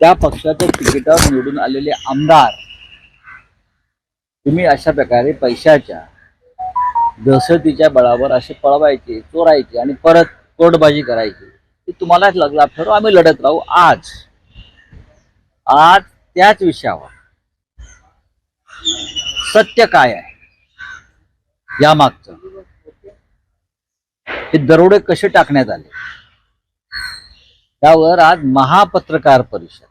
त्या पक्षाच्या तिकिटावर निवडून आलेले आमदार तुम्ही अशा प्रकारे पैशाच्या दहशतीच्या बळावर असे पळवायचे चोरायचे आणि परत कोर्टबाजी करायची. ते तुम्हालाच लगला ठरव आम्ही लढत राहू आज. आज त्याच विषयावर. सत्य काय आहे? या मागचं हे दरोडे कसे टाकण्यात आले? त्यावर आज महापत्रकार परिषद.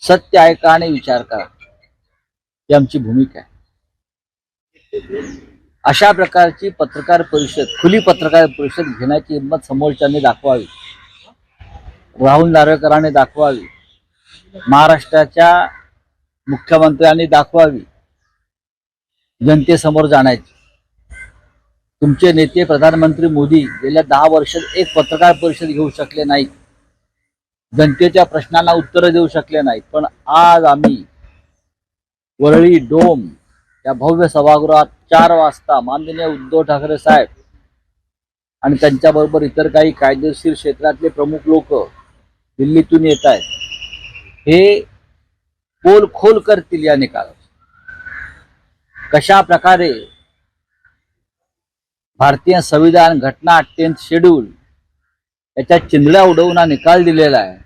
सत्य ऐका आणि विचार करा. ही आमची भूमिका आहे. अशा प्रकारची पत्रकार परिषद खुली पत्रकार परिषद घेण्याची हिंमत समोरच्यांनी दाखवावी. राहुल नार्वेकरांनी दाखवावी. महाराष्ट्राच्या मुख्यमंत्र्यांनी दाखवावी. जनतेसमोर जाण्याची. तुमचे नेते प्रधानमंत्री मोदी गेल्या दहा वर्षात एक पत्रकार परिषद घेऊ शकले नाहीत. जनतेच्या प्रश्नांना उत्तरं देऊ शकले नाहीत. पण आज आम्ही वरळी डोम या भव्य सभागृहात चार वाजता माननीय उद्धव ठाकरे साहेब आणि त्यांच्याबरोबर इतर काही कायदेशीर क्षेत्रातले प्रमुख लोक दिल्लीतून येत आहेत. हे पोल खोल करतील या निकाला कशा प्रकारे भारतीय संविधान घटना टेन्थ शेड्यूल याच्या चिंधड्या उडवून हा निकाल दिलेला आहे.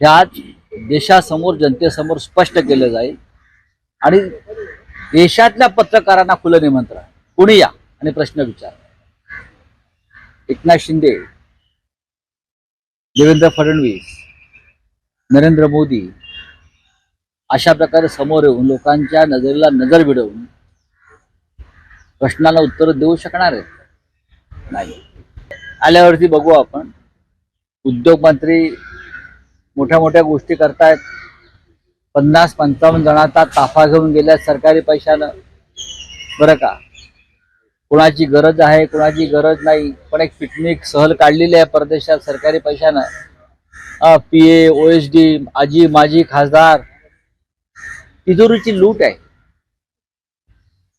हे आज देशासमोर जनतेसमोर स्पष्ट केलं जाईल. आणि देशातल्या पत्रकारांना खुलं निमंत्रण. कुणी या? आणि प्रश्न विचार. एकनाथ शिंदे देवेंद्र फडणवीस नरेंद्र मोदी अशा प्रकारे समोर येऊन लोकांच्या नजरेला नजर भिडवून प्रश्नाला उत्तर देऊ शकणार आहेत? नाही. आल्यावरती बघू आपण. उद्योग मंत्री मोठ्या मोठ्या गोष्टी करतायत. पन्नास पंचावन्न जणांचा ताफा घेऊन गेल्या सरकारी पैशानं. बरं का? कोणाची गरज आहे कोणाची गरज नाही. पण एक पिकनिक सहल काढलेली आहे परदेशात सरकारी पैशानं. P A O S D आजी माजी खासदार. तिजोरीची लूट आहे.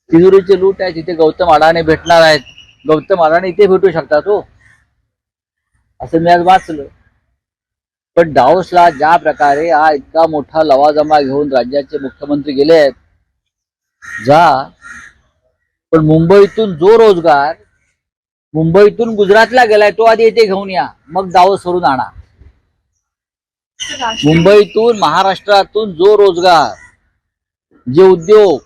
तिजोरीचे लूट आहे तिथे गौतम अडाणे भेटणार आहेत. गौतम अडाणे इथे भेटू शकतात हो. असं मी आज वाचलं. पण डाओसला ज्या प्रकारे हा इतका मोठा लवाजमा घेऊन राज्याचे मुख्यमंत्री गेले आहेत जा. पण मुंबईतून जो रोजगार मुंबईतून गुजरातला गेलाय तो आधी इथे घेऊन या. मग डावस सोडून आणा. मुंबईतून महाराष्ट्रातून जो रोजगार जे उद्योग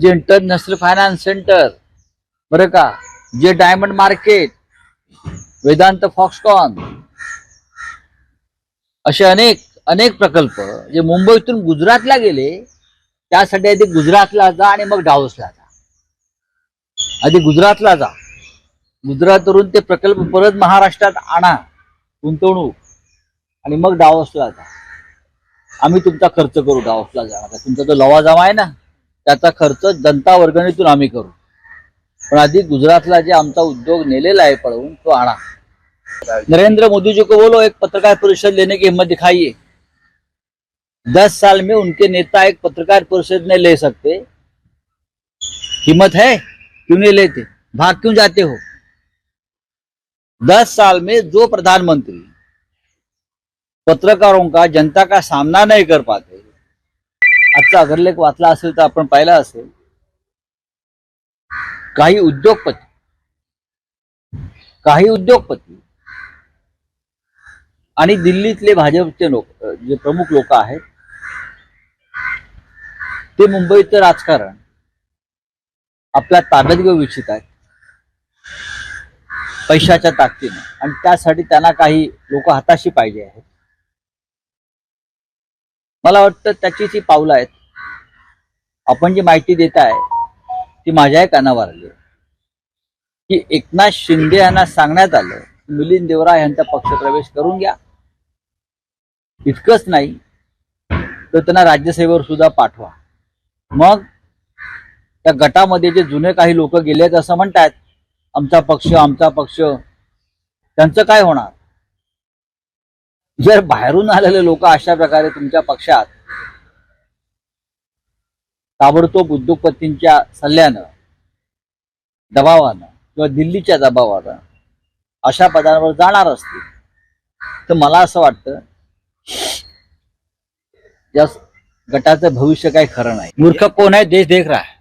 जे इंटरनॅशनल फायनान्स सेंटर बरं का? जे डायमंड मार्केट वेदांत फॉक्सकॉन असे अनेक अनेक प्रकल्प जे मुंबईतून गुजरातला गेले त्यासाठी आधी गुजरातला जा आणि मग डावसला जा. आधी गुजरातला जा. गुजरातवरून ते प्रकल्प परत महाराष्ट्रात आणा गुंतवणूक आणि मग डावसला जा. आम्ही तुमचा खर्च करू डावसला जाणार. तुमचा जो लवाजमा आहे ना? त्याचा खर्च जनता वर्गणीतून आम्ही करू. पण आधी गुजरातला जे आमचा उद्योग नेलेला आहे पळवून तो आणा. नरेंद्र मोदी जी को बोलो एक पत्रकार परिषद लेने की हिम्मत दिखाइए. दस साल में उनके नेता एक पत्रकार परिषद नहीं ले सकते। हिम्मत है? क्यों नहीं लेते? भाग क्यों जाते हो? दस साल में जो प्रधानमंत्री पत्रकारों का जनता का सामना नहीं कर पाते। आजचा अग्रलेख वाचला असेल तर आपण पाहिला असेल. काही उद्योगपती काही उद्योगपती आणि दिल्लीतले भाजपचे लोक जे प्रमुख लोक आहेत ते मुंबईचं राजकारण आपल्या ताब्यात घेऊ इच्छित आहेत पैशाच्या ताकदीनं. आणि त्यासाठी त्यांना काही लोक हाताशी पाहिजे आहेत. मला वाटतं त्याची जी पावलं आहेत आपण जी माहिती देत आहे ती माझ्याही कानावर आली. की एकनाथ शिंदे यांना सांगण्यात आलं मिलिंद देवरा यांचा पक्षप्रवेश करून घ्या. इतकंच नाही तर त्यांना राज्यसेवेवर सुद्धा पाठवा. मग त्या गटामध्ये जे जुने काही लोक गेलेत असं म्हणतात आमचा पक्ष आमचा पक्ष त्यांचं काय होणार? जर बाहेरून आलेले लोक अशा प्रकारे तुमच्या पक्षात ताबडतोब उद्योगपतींच्या सल्ल्यानं दबावानं किंवा दिल्लीच्या दबावानं अशा पदांवर जाणार असतील तर मला असं वाटतं या गटाचं भविष्य काही खरं नाही. मूर्ख कोण आहे? देश देख रहा है.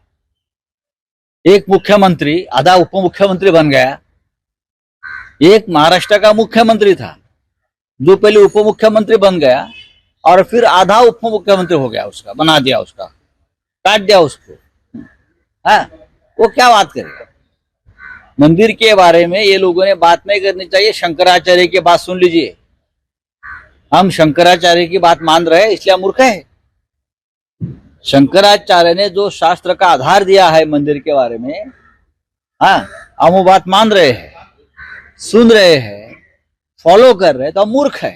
एक मुख्यमंत्री आधा उपमुख्यमंत्री बन गया. एक महाराष्ट्र का मुख्यमंत्री था? जो पहले उप मुख्यमंत्री बन गया और फिर आधा उप मुख्यमंत्री हो गया उसका, बना दिया उसका, काट दिया उसको। हाँ वो क्या बात करेगा? मंदिर के बारे में ये लोगों ने बात नहीं करनी चाहिए, शंकराचार्य की बात सुन लीजिए। हम शंकराचार्य की बात मान रहे हैं, इसलिए मूर्ख है। शंकराचार्य ने जो शास्त्र का आधार दिया है मंदिर के बारे में हाँ हम वो बात मान रहे हैं, सुन रहे हैं। फॉलो कर रहे तो आप मूर्ख है।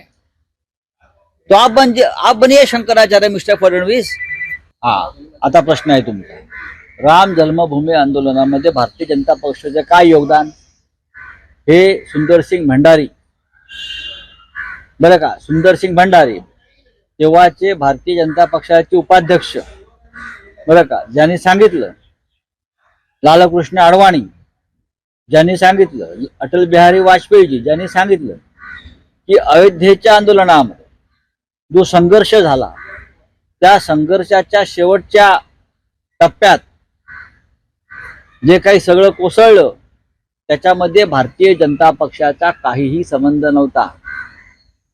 तो आप बन आप बनिए शंकराचार्य मिस्टर फडणवीस। हा आता प्रश्न आहे तुमचा। राम जन्मभूमी आंदोलनामध्ये भारतीय जनता पक्षाचे काय योगदान? हे सुंदरसिंग भंडारी। बरं का सुंदरसिंग भंडारी तेव्हाचे भारतीय जनता पक्षाचे उपाध्यक्ष। बरं का ज्यांनी सांगितलं लालकृष्ण अडवाणी ज्यांनी सांगितलं अटल बिहारी वाजपेयीजी ज्यांनी सांगितलं की अयोध्येच्या आंदोलनामध्ये जो संघर्ष झाला त्या संघर्षाच्या शेवटच्या टप्प्यात जे काही सगळं कोसळलं त्याच्यामध्ये भारतीय जनता पक्षाचा काहीही संबंध नव्हता.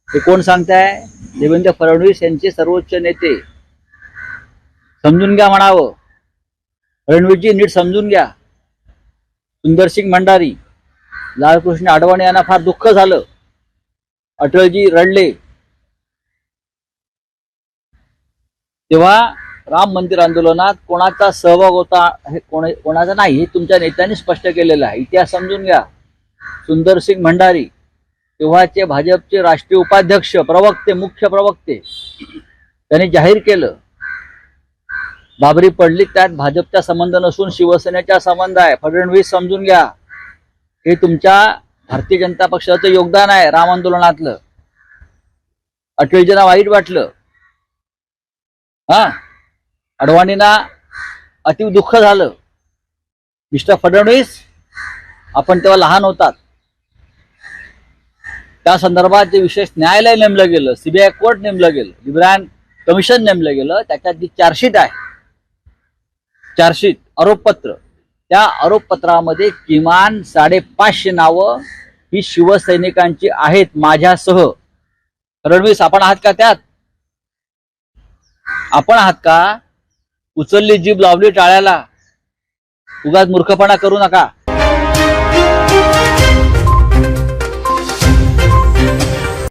हे कोण सांगताय? देवेंद्र फडणवीस यांचे सर्वोच्च नेते. समजून घ्या म्हणावं. फडणवीसजी नीट समजून घ्या. सुंदरसिंग भंडारी लालकृष्ण आडवाणी यांना फार दुःख झालं. अटलजी रडले. तेव्हा राम मंदिर आंदोलनात कोणाचा सहभाग होता हे कोण कोणाचा नाही हे तुमच्या नेत्यांनी स्पष्ट केलेलं आहे. इतिहास समजून घ्या. सुंदरसिंग भंडारी तेव्हाचे भाजपचे राष्ट्रीय उपाध्यक्ष प्रवक्ते मुख्य प्रवक्ते त्यांनी जाहीर केलं. बाबरी पडली त्यात भाजपचा संबंध नसून शिवसेनेचा संबंध आहे. फडणवीस समजून घ्या. हे तुमच्या भारतीय जनता पक्षाचं योगदान आहे राम आंदोलनातलं. अटलजींना वाईट वाटलं. हा? अडवाणींना अति दुःख झालं. मिस्टर फडणवीस आपण तेव्हा लहान होतात. त्या संदर्भात जे विशेष न्यायालय नेमलं गेलं सीबीआय कोर्ट नेमलं गेलं लिब्रान कमिशन नेमलं गेलं त्याच्यात जी चार्जशीट आहे चार्जशीट आरोपपत्र त्या आरोपपत्रामध्ये किमान साडेपाचशे नावं ही शिवसैनिकांची आहेत माझ्यासह. रणवीस आपण आहात का त्यात? आपण आहात का? उचलली जीभ लावली टाळ्याला. उगाच मूर्खपणा करू नका.